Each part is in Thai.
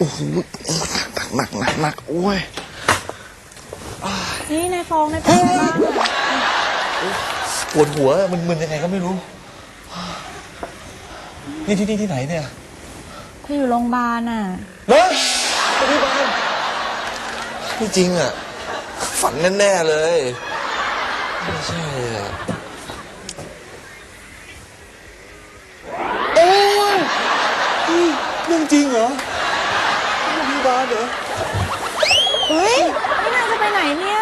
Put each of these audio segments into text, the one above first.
โอ้โหหนักหนักหนักหนักโอ้ยนี่นายฟองนายฟองบ้านอะปวดหัวมึนๆยังไงก็ไม่รู้ นี่ที่นี่ที่ไหนเนี่ยเธออยู่โรงพยาบาลอะ เนะโรงพยาบาลไม่จริงอะ ฝันแน่ๆเลย ไม่ใช่อะโอ้ยนี่เรื่องจริงเหรอโรงพยาบาลเหรอเฮ้ยนี่นายจะไปไหนเนี่ย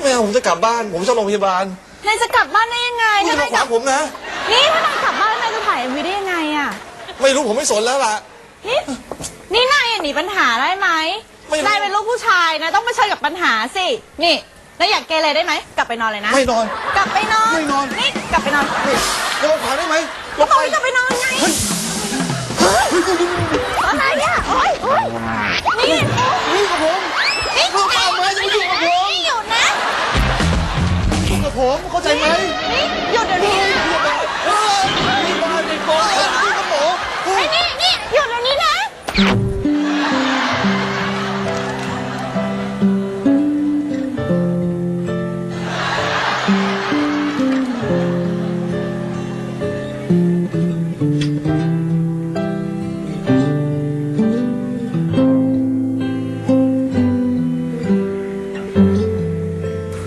ไม่เอาผมจะกลับบ้าน ผมชอบโรงพยาบาลนายจะกลับบ้านได้ยังไงคุณถ้าจะมานายขวางผมนะ นี่ถ้านายกลับบ้านนายจะถ่ายวีได้ยังไงอะไม่รู้ผมไม่สนแล้วล่ะ นี่นี่นายอย่าหนีปัญหาได้ไหมไม่รู้ นายเป็นลูกผู้ชายนะต้องเผชิญกับปัญหาสินี่นายอยากเกเรได้ไหมกลับไปนอนเลยนะ ไม่นอน กลับไปนอนไม่นอน นี่กลับไปนอนนี่จะมาขวางได้ไหมลก็งบอกไปให้กลับไปนอนไงอะไร เข้าใจไหมหยุดเดี๋ยวนี้นะเฮ้ยนี่บ้านในโกงนี่กับหมอเฮ้ยนี่นี่หยุดเดี๋ยวนี้นะ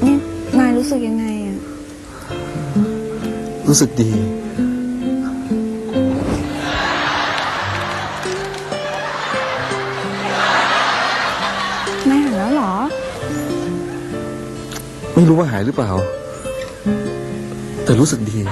นี่นายรู้สึกยังไงอะ รู้สึกดีนายหายแล้วเหรอ ไม่รู้ว่าหายหรือเปล่า แต่รู้สึกดีน